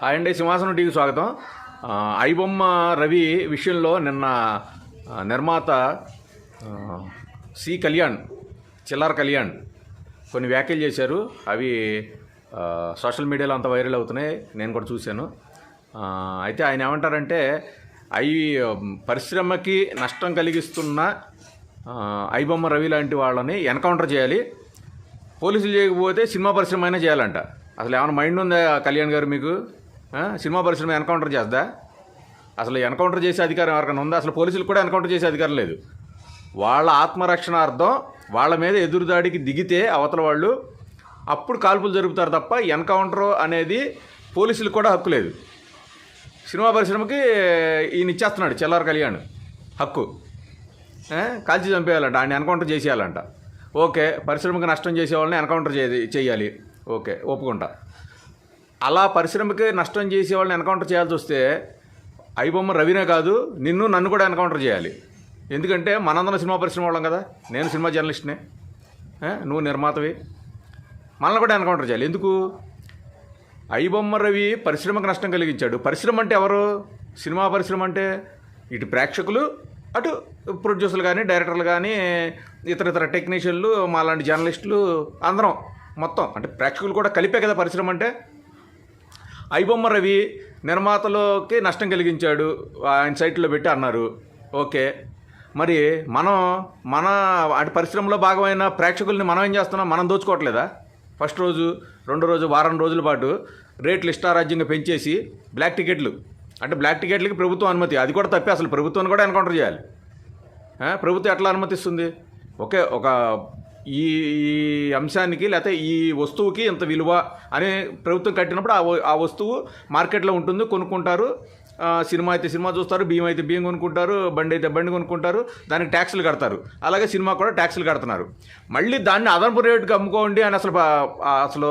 Hi అండి సింహాసనం TV స్వాగతం. ఐబొమ్మ రవి విషయంలో నిన్న నిర్మాత సి కళ్యాణ్ చిల్లార కళ్యాణ్ కొన్ని వ్యాఖ్యలు చేశారు. అవి సోషల్ మీడియాలో అంత వైరల్ అవుతున్నాయి. నేను కూడా చూశాను. అయితే ఆయన ఏమంటారంటే అవి పరిశ్రమకి నష్టం కలిగిస్తున్న ఐబొమ్మ రవి లాంటి వాళ్ళని ఎన్కౌంటర్ చేయాలి. పోలీసులు చేయకపోతే సినిమా పరిశ్రమ అయినా చేయాలంట. అసలు ఏమైనా మైండ్ ఉందా కళ్యాణ్ గారు మీకు? సినిమా పరిశ్రమ ఎన్కౌంటర్ చేద్దా అసలు ఎన్కౌంటర్ చేసే అధికారం ఎవరికైనా ఉందా? అసలు పోలీసులు కూడా ఎన్కౌంటర్ చేసే అధికారం లేదు. వాళ్ళ ఆత్మరక్షణార్థం వాళ్ళ మీద ఎదురుదాడికి దిగితే అవతల వాళ్ళు అప్పుడు కాల్పులు జరుపుతారు తప్ప ఎన్కౌంటర్ అనేది పోలీసులకు కూడా హక్కు లేదు. సినిమా పరిశ్రమకి ఈయన ఇచ్చేస్తున్నాడు చెల్లారు కళ్యాణ్ హక్కు. కాల్చి చంపేయాలంట ఆయన ఎన్కౌంటర్ చేసేయాలంట. ఓకే పరిశ్రమకి నష్టం చేసే వాళ్ళని ఎన్కౌంటర్ చే చేయాలి. ఓకే ఒప్పుకుంటా. అలా పరిశ్రమకి నష్టం చేసే వాళ్ళని ఎన్కౌంటర్ చేయాల్సి వస్తే ఐబొమ్మ రవినే కాదు నిన్ను నన్ను కూడా ఎన్కౌంటర్ చేయాలి. ఎందుకంటే మనందరం సినిమా పరిశ్రమ వాళ్ళం కదా. నేను సినిమా జర్నలిస్ట్నే. నువ్వు నిర్మాతవి. మనల్ని కూడా ఎన్కౌంటర్ చేయాలి. ఎందుకు? ఐబొమ్మ రవి పరిశ్రమకు నష్టం కలిగించాడు. పరిశ్రమ అంటే ఎవరు? సినిమా పరిశ్రమ అంటే ఇటు ప్రేక్షకులు అటు ప్రొడ్యూసర్లు కానీ డైరెక్టర్లు కానీ ఇతర ఇతర టెక్నీషియన్లు మా లాంటి జర్నలిస్టులు అందరం మొత్తం. అంటే ప్రేక్షకులు కూడా కలిపే కదా పరిశ్రమ అంటే ఐబొమ్మ రవి నిర్మాతలోకి నష్టం కలిగించాడు. ఆయన సైట్లో పెట్టి అన్నారు. ఓకే. మరి మనం మన అటు పరిశ్రమలో భాగమైన ప్రేక్షకుల్ని మనం ఏం చేస్తున్నాం? మనం దోచుకోవట్లేదా? ఫస్ట్ రోజు రెండో రోజు వారం రోజుల పాటు రేట్లు ఇష్టారాజ్యంగా పెంచేసి బ్లాక్ టికెట్లు. అంటే బ్లాక్ టికెట్లకి ప్రభుత్వం అనుమతి. అది కూడా తప్పే. అసలు ప్రభుత్వాన్ని కూడా ఎన్కౌంటర్ చేయాలి. ప్రభుత్వం ఎట్లా అనుమతిస్తుంది? ఒకే ఒక ఈ ఈ అంశానికి లేకపోతే ఈ వస్తువుకి ఇంత విలువ అని ప్రభుత్వం కట్టినప్పుడు ఆ ఆ వస్తువు మార్కెట్లో ఉంటుంది కొనుక్కుంటారు. సినిమా అయితే సినిమా చూస్తారు బియ్యం అయితే బియ్యం కొనుక్కుంటారు బండి అయితే బండి కొనుక్కుంటారు దానికి ట్యాక్స్లు కడతారు. అలాగే సినిమా కూడా ట్యాక్స్లు కడుతున్నారు. మళ్ళీ దాన్ని అదనపు రేటుకి అమ్ముకోండి అని అసలు అసలు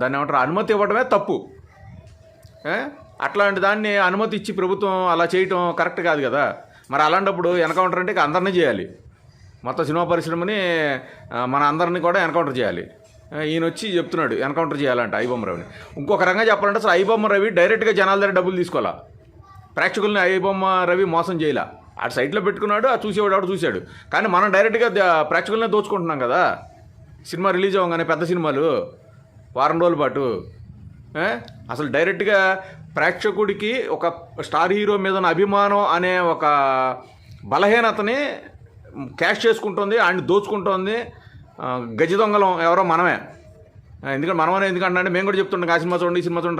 దాన్ని ఏమంటారు అనుమతి ఇవ్వడమే తప్పు. అట్లాంటి దాన్ని అనుమతి ఇచ్చి ప్రభుత్వం అలా చేయటం కరెక్ట్ కాదు కదా. మరి అలాంటప్పుడు ఎన్కౌంటర్ అంటే ఇక అందరినీ చేయాలి. మొత్తం సినిమా పరిశ్రమని మన అందరినీ కూడా ఎన్కౌంటర్ చేయాలి. ఈయన వచ్చి చెప్తున్నాడు ఎన్కౌంటర్ చేయాలంట ఐబొమ్మ రవిని. ఇంకొక రకంగా చెప్పాలంటే అసలు ఐబొమ్మ రవి డైరెక్ట్గా జనాల దగ్గర డబ్బులు తీసుకోవాలా? ప్రేక్షకుల్ని ఐబొమ్మ రవి మోసం చేయాల? అటు సైట్లో పెట్టుకున్నాడు ఆ చూసేవాడు ఆడు చూశాడు. కానీ మనం డైరెక్ట్గా ప్రేక్షకులనే దోచుకుంటున్నాం కదా? సినిమా రిలీజ్ అవ్వగానే పెద్ద సినిమాలు వారం రోజుల పాటు. అసలు డైరెక్ట్గా ప్రేక్షకుడికి ఒక స్టార్ హీరో మీద ఉన్న అభిమానం అనే ఒక బలహీనతని క్యాష్ చేసుకుంటుంది ఆయన దోచుకుంటోంది. గజ దొంగలం ఎవరో మనమే. ఎందుకంటే మనమనే ఎందుకంటే మేము కూడా చెప్తుంటాం ఆ సినిమా చూడండి ఈ సినిమా చూడండి